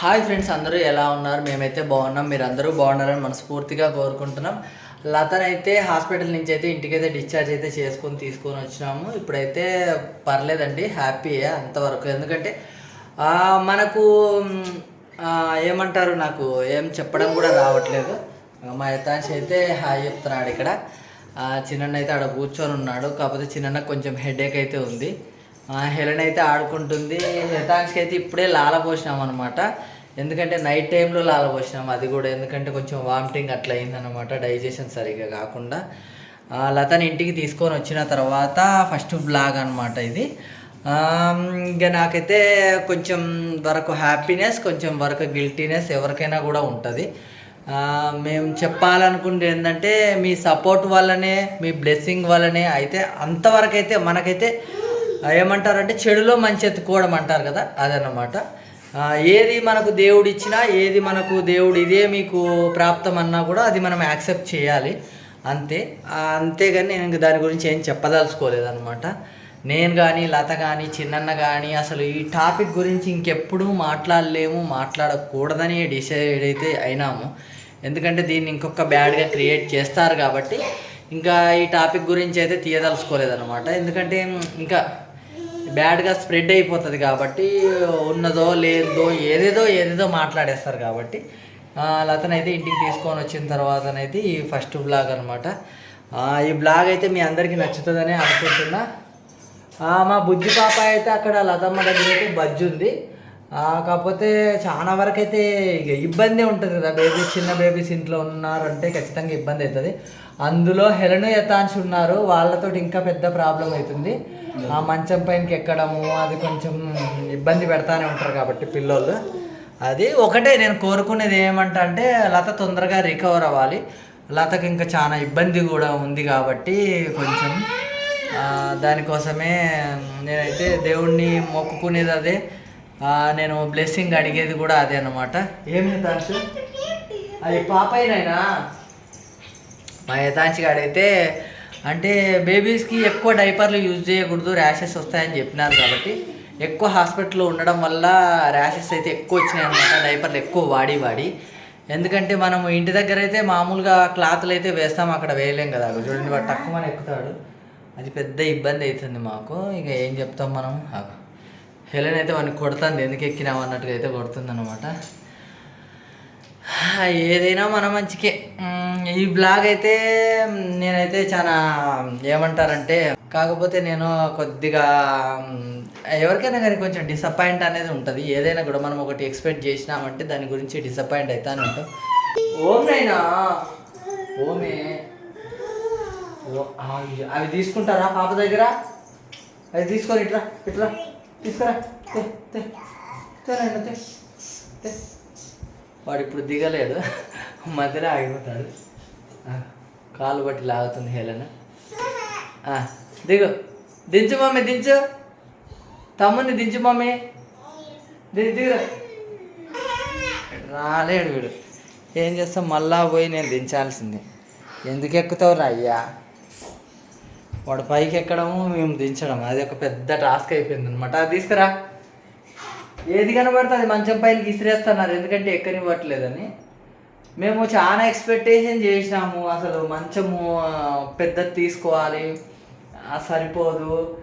Hi friends అందరూ ఎలా ఉన్నారు? మేమైతే బాగున్నాం. మీరు అందరూ బాగున్నారని మనస్ఫూర్తిగా కోరుకుంటున్నాం. లతనైతే హాస్పిటల్ నుంచి అయితే ఇంటికైతే డిశ్చార్జ్ అయితే చేసుకొని తీసుకొని వచ్చినాము. ఇప్పుడైతే పర్లేదండి హ్యాపీయే అంతవరకు. ఎందుకంటే మనకు ఏమంటారు నాకు ఏం చెప్పడం కూడా రావట్లేదు. మా యథాంశ్ అయితే హాయ్ చెప్తున్నాడు ఇక్కడ. చిన్న అయితే ఆడ కూర్చొని ఉన్నాడు. కాకపోతే చిన్నన్న కొంచెం హెడేక్ అయితే ఉంది. హెలెన్ అయితే ఆడుకుంటుంది. హితాంక్షకి అయితే ఇప్పుడే లాల పోసినాం అనమాట ఎందుకంటే నైట్ టైంలో లాల పోసినాం అది కూడా. ఎందుకంటే కొంచెం వామిటింగ్ అట్లా అయిందనమాట డైజెషన్ సరిగ్గా కాకుండా. లతని ఇంటికి తీసుకొని వచ్చిన తర్వాత ఫస్ట్ బ్లాగ్ అనమాట ఇది. ఇంకా నాకైతే కొంచెం వరకు హ్యాపీనెస్ కొంచెం వరకు గిల్టీనెస్ ఎవరికైనా కూడా ఉంటుంది. మేము చెప్పాలనుకుంటే ఏంటంటే మీ సపోర్ట్ వల్లనే మీ బ్లెస్సింగ్ వల్లనే అయితే అంతవరకైతే మనకైతే ఏమంటారంటే చెడులో మంచి ఎత్తుకోవడం అంటారు కదా అదన్నమాట. ఏది మనకు దేవుడు ఇచ్చినా ఏది మనకు దేవుడు ఇదే మీకు ప్రాప్తం అన్నా కూడా అది మనం యాక్సెప్ట్ చేయాలి. అంతే. అంతేగాని నేను ఇంక దాని గురించి ఏం చెప్పదలుచుకోలేదనమాట నేను కానీ లత కానీ చిన్నన్న కానీ అసలు ఈ టాపిక్ గురించి ఇంకెప్పుడు మాట్లాడలేము మాట్లాడకూడదని డిసైడ్ అయితే అయినాము. ఎందుకంటే దీన్ని ఇంకొక బ్యాడ్గా క్రియేట్ చేస్తారు కాబట్టి ఇంకా ఈ టాపిక్ గురించి అయితే తీయదలుచుకోలేదన్నమాట. ఎందుకంటే ఇంకా బ్యాడ్గా స్ప్రెడ్ అయిపోతుంది కాబట్టి ఉన్నదో లేదో ఏదేదో ఏదేదో మాట్లాడేస్తారు కాబట్టి ఆ, లతనైతే ఇంటికి తీసుకొని వచ్చిన తర్వాతనైతే ఈ ఫస్ట్ బ్లాగ్ అనమాట ఈ బ్లాగ్ అయితే మీ అందరికీ నచ్చుతుందని అనుకుంటున్నా. మా బుజ్జి పాప అయితే అక్కడ లతమ్మ దగ్గర అయితే బజ్జి ఉంది కాకపోతే చాలా వరకు అయితే ఇక ఇబ్బంది ఉంటుంది కదా. బేబీస్ చిన్న బేబీస్ ఇంట్లో ఉన్నారంటే ఖచ్చితంగా ఇబ్బంది అవుతుంది. అందులో హెలను యథాంశ్ ఉన్నారు. వాళ్ళతో ఇంకా పెద్ద ప్రాబ్లం అవుతుంది. ఆ మంచం పైనకి ఎక్కడము అది కొంచెం ఇబ్బంది పెడతానే ఉంటారు కాబట్టి పిల్లోళ్ళు. అది ఒకటే నేను కోరుకునేది ఏమంటా అంటే లత తొందరగా రికవర్ అవ్వాలి. లతకి ఇంకా చాలా ఇబ్బంది కూడా ఉంది కాబట్టి కొంచెం దానికోసమే నేనైతే దేవుణ్ణి మొక్కుకునేది అదే. నేను బ్లెస్సింగ్ అడిగేది కూడా అదే అనమాట ఏమి యథాంశు అది పాపైనైనా మా యథాంశి గాడైతే అంటే బేబీస్కి ఎక్కువ డైపర్లు యూజ్ చేయకూడదు ర్యాషెస్ వస్తాయని చెప్పినారు కాబట్టి ఎక్కువ హాస్పిటల్లో ఉండడం వల్ల ర్యాషెస్ అయితే ఎక్కువ వచ్చినాయి అనమాట డైపర్లు ఎక్కువ వాడి వాడి. ఎందుకంటే మనం ఇంటి దగ్గర అయితే మామూలుగా క్లాత్లు అయితే వేస్తాం అక్కడ వేయలేం కదా చూడండి వాడు తక్కువ ఎక్కుతాడు. అది పెద్ద ఇబ్బంది అవుతుంది మాకు ఇక ఏం చెప్తాం మనం. హెలెన్ అయితే వాడిని కొడుతుంది. ఎందుకు ఎక్కినావు అన్నట్టుగా అయితే కొడుతుంది అనమాట ఏదైనా మన మంచికే. ఈ బ్లాగ్ అయితే నేనైతే చాలా ఏమంటారంటే కాకపోతే నేను కొద్దిగా ఎవరికైనా కానీ కొంచెం డిసప్పాయింట్ అనేది ఉంటుంది. ఏదైనా కూడా మనం ఒకటి ఎక్స్పెక్ట్ చేసినామంటే దాని గురించి డిసప్పాయింట్ అవుతాను ఉంటాం. ఓమేనా? ఓమే. అవి- తీసుకుంటారా పాప దగ్గర? అవి తీసుకొని ఇట్లా ఇట్లా. తీసుకురా. తే, తే. వాడు ఇప్పుడు దిగలేడు మధ్యలో ఆగిపోతాడు. కాలు బట్టి లాగుతుంది హేళన. దిగు. దించు మమ్మీ దించు. తమ్ముని దించు మమ్మీ. దిగు దిగురా. రాలేడు వీడు. ఏం చేస్తాం? మళ్ళా పోయి నేను దించాల్సిందే. ఎందుకు ఎక్కుతావు అయ్యా? వాడు పైకి ఎక్కడము మేము దించడం. అది ఒక పెద్ద టాస్క్ అయిపోయింది అనమాట అది తీసుకురా. ఏది కనబడితే అది మంచం పైన విసిరేస్తున్నారు ఎందుకంటే ఎక్కనివ్వట్లేదని. మేము చాలా ఎక్స్పెక్టేషన్ చేసినాము. అసలు మంచము పెద్దది తీసుకోవాలి. సరిపోదు.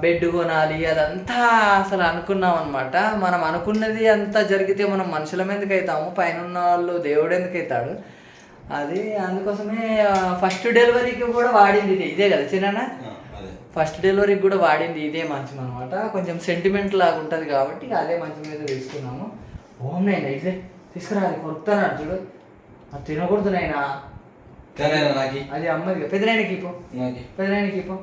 బెడ్ కొనాలి. అదంతా అసలు అనుకున్నాం అనమాట మనం అనుకున్నది అంతా జరిగితే మనం మనుషులం ఎందుకు అవుతాము. పైన ఉన్న వాళ్ళు దేవుడు ఎందుకు అవుతాడు? అది అందుకోసమే ఫస్ట్ డెలివరీకి కూడా వాడింది ఇది ఇదే కదా చిన్న ఫస్ట్ డెలివరీకి కూడా వాడింది ఇదే మంచం అనమాట కొంచెం సెంటిమెంట్ లాగా ఉంటుంది కాబట్టి అదే మంచం మీద తీసుకున్నాము. ఓం నైనా ఇదే తీసుకురా అది కొరుకుతాను చూడు. అది తినకూడదు నైనా అది అమ్మది పెద్దనాయనకి పో నాకి. పెద్దనాయనకి పో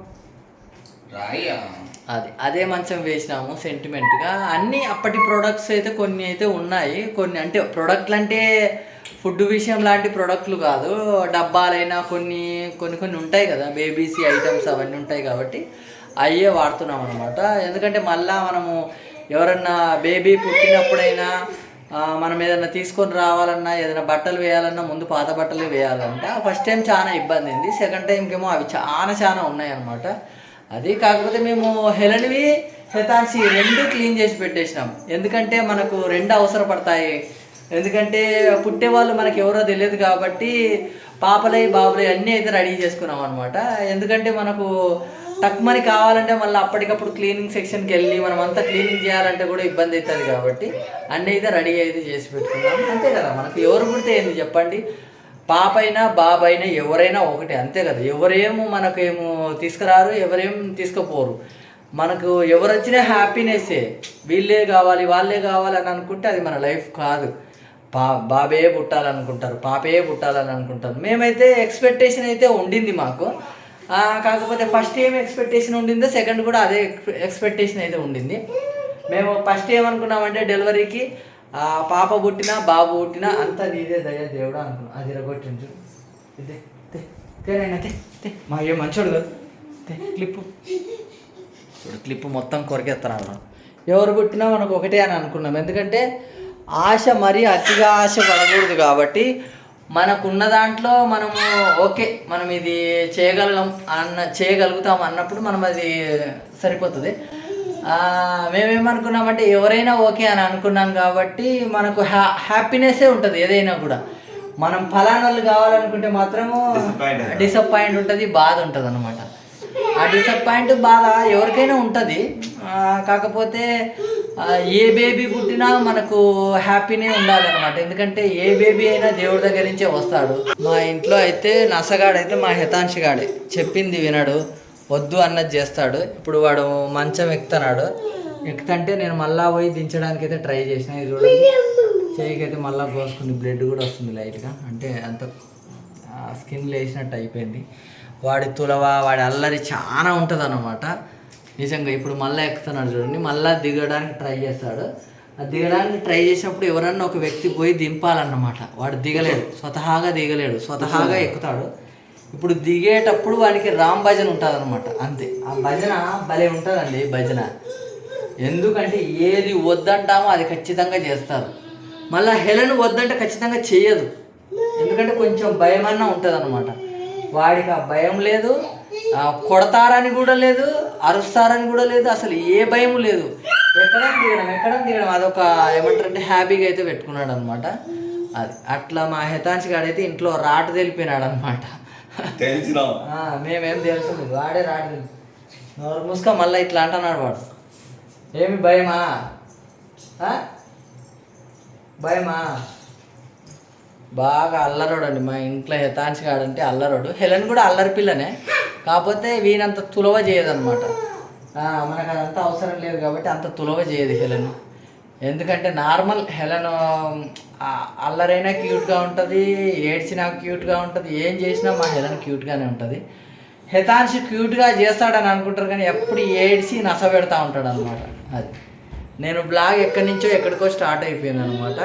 అది అదే మంచం వేసినాము సెంటిమెంట్గా అన్ని అప్పటి ప్రోడక్ట్స్ అయితే కొన్ని అయితే ఉన్నాయి. కొన్ని అంటే ప్రోడక్ట్లు అంటే ఫుడ్ విషయం లాంటి ప్రోడక్ట్లు కాదు. డబ్బాలైనా కొన్ని కొన్ని కొన్ని ఉంటాయి కదా. బేబీసీ ఐటమ్స్ అవన్నీ ఉంటాయి కాబట్టి అయ్యే వాడుతున్నాం అనమాట ఎందుకంటే మళ్ళా మనము ఎవరన్నా బేబీ పుట్టినప్పుడైనా మనం ఏదైనా తీసుకొని రావాలన్నా ఏదైనా బట్టలు వేయాలన్నా ముందు పాత బట్టలు వేయాలంట. ఫస్ట్ టైం చాలా ఇబ్బంది అయింది. సెకండ్ టైంకేమో అవి చాలా చాలా ఉన్నాయి అనమాట అది కాకపోతే మేము హెలన్వి శతాంశి రెండు క్లీన్ చేసి పెట్టేసినాం. ఎందుకంటే మనకు రెండు అవసరపడతాయి. ఎందుకంటే పుట్టే వాళ్ళు మనకి ఎవరో తెలియదు కాబట్టి పాపలై బాబులై అన్నీ అయితే రెడీ చేసుకున్నాం అనమాట ఎందుకంటే మనకు టక్మని కావాలంటే మళ్ళీ అప్పటికప్పుడు క్లీనింగ్ సెక్షన్కి వెళ్ళి మనం అంతా క్లీనింగ్ చేయాలంటే కూడా ఇబ్బంది అవుతుంది కాబట్టి అన్నీ అయితే రెడీ అయితే చేసి పెట్టుకున్నాం. అంతే కదా మనకు ఎవరు పుడితే ఏంది చెప్పండి? పాప అయినా బాబు అయినా ఎవరైనా ఒకటే అంతే కదా? ఎవరేమో మనకేమో తీసుకురారు ఎవరేం తీసుకుపోరు. మనకు ఎవరు వచ్చినా హ్యాపీనెస్సే వీళ్ళే కావాలి వాళ్ళే కావాలి అని అనుకుంటే అది మన లైఫ్ కాదు. పా బాబే పుట్టాలనుకుంటారు పాపే పుట్టాలని అనుకుంటారు మేమైతే ఎక్స్పెక్టేషన్ అయితే ఉండింది మాకు. కాకపోతే ఫస్ట్ ఏం ఎక్స్పెక్టేషన్ ఉండిందో సెకండ్ కూడా అదే ఎక్స్పెక్టేషన్ అయితే ఉండింది. మేము ఫస్ట్ ఏమనుకున్నామంటే డెలివరీకి ఆ, పాప పుట్టినా బాబు పుట్టినా అంతా నీదే దయ దేవుడా అనుకున్నాను అది రగొట్టించు ఇదే తేనైనా తే తే మా ఏ మంచోడు కదా. తే క్లిప్పు. ఇప్పుడు క్లిప్ మొత్తం కొరికేస్తున్నాను ఎవరు పుట్టినా మనకు ఒకటే అని అనుకున్నాం. ఎందుకంటే ఆశ మరీ అతిగా ఆశ పడకూడదు కాబట్టి మనకున్న దాంట్లో మనము ఓకే మనం ఇది చేయగలగం అన్న చేయగలుగుతాం అన్నప్పుడు మనం అది సరిపోతుంది. మేమేమనుకున్నామంటే ఎవరైనా ఓకే అని అనుకున్నాం కాబట్టి మనకు హ్యా హ్యాపీనెస్సే ఉంటుంది ఏదైనా కూడా. మనం ఫలానాలు కావాలనుకుంటే మాత్రము. డిసప్పాయింట్ ఉంటుంది బాధ ఉంటుంది అనమాట ఆ డిసప్పాయింట్ బాధ ఎవరికైనా ఉంటుంది. కాకపోతే ఏ బేబీ పుట్టినా మనకు హ్యాపీనే ఉండాలన్నమాట. ఎందుకంటే ఏ బేబీ అయినా దేవుడి దగ్గర నుంచే వస్తాడు. మా ఇంట్లో అయితే నసగాడైతే మా హితాంశి గాడే. చెప్పింది వినడు. వద్దు అన్నది చేస్తాడు. ఇప్పుడు వాడు మంచం ఎక్కుతున్నాడు. ఎక్కుతంటే నేను మళ్ళా పోయి దించడానికి అయితే ట్రై చేసిన. ఇది చూడండి చేయికైతే మళ్ళీ కోసుకుని బ్లడ్ కూడా వస్తుంది లైట్గా అంటే అంత స్కిన్ లేచినట్టు అయిపోయింది. వాడి తులవ వాడి అల్లరి చాలా ఉంటుంది అన్నమాట నిజంగా ఇప్పుడు మళ్ళీ ఎక్కుతున్నాడు చూడండి. మళ్ళీ దిగడానికి ట్రై చేస్తాడు. ఆ దిగడానికి ట్రై చేసినప్పుడు ఎవరన్నా ఒక వ్యక్తి పోయి దింపాలన్నమాట. వాడు దిగలేడు. స్వతహాగా దిగలేడు. స్వతహాగా ఎక్కుతాడు. ఇప్పుడు దిగేటప్పుడు వానికి రామ్ భజన ఉంటుంది అనమాట అంతే. ఆ భజన భలే ఉంటుందండి భజన. ఎందుకంటే ఏది వద్దంటామో అది ఖచ్చితంగా చేస్తారు. మళ్ళీ హెలెన్ వద్దంటే ఖచ్చితంగా చేయదు. ఎందుకంటే కొంచెం భయం అన్నా ఉంటుంది అనమాట వాడికి ఆ భయం లేదు కొడతారని కూడా లేదు అరుస్తారని కూడా లేదు అసలు ఏ భయం లేదు. ఎక్కడ దిగడం ఎక్కడ దిగడం అదొక ఏమంటారంటే హ్యాపీగా అయితే పెట్టుకున్నాడు అనమాట అది అట్లా మా హితాంశి గాడైతే ఇంట్లో రాట తెలిపినాడు అనమాట తెలిసిన. మేమేం తెలుసు వాడే రాడు. నోరు మూసుక మళ్ళీ ఇట్లా అంటున్నాడు వాడు. ఏమి భయమా? భయమా? బాగా అల్లరోడు అండి మా ఇంట్లో హితాంశి కాడంటే అల్లరోడు. హెలెన్ కూడా అల్లరి పిల్లనే. కాకపోతే వీనంత తులవ చేయదనమాట మనకు అదంతా అవసరం లేదు కాబట్టి అంత తులవ చేయదు హెలెన్. ఎందుకంటే నార్మల్ హెలెన్ అల్లరైనా క్యూట్గా ఉంటుంది ఏడ్చినా క్యూట్గా ఉంటుంది ఏం చేసినా మా హెలన్ క్యూట్గానే ఉంటుంది. హితాంశి క్యూట్గా చేస్తాడని అనుకుంటారు కానీ ఎప్పుడు ఏడ్చి నస పెడతా ఉంటాడు అనమాట అది. నేను బ్లాగ్ ఎక్కడి నుంచో ఎక్కడికో స్టార్ట్ అయిపోయాను అనమాట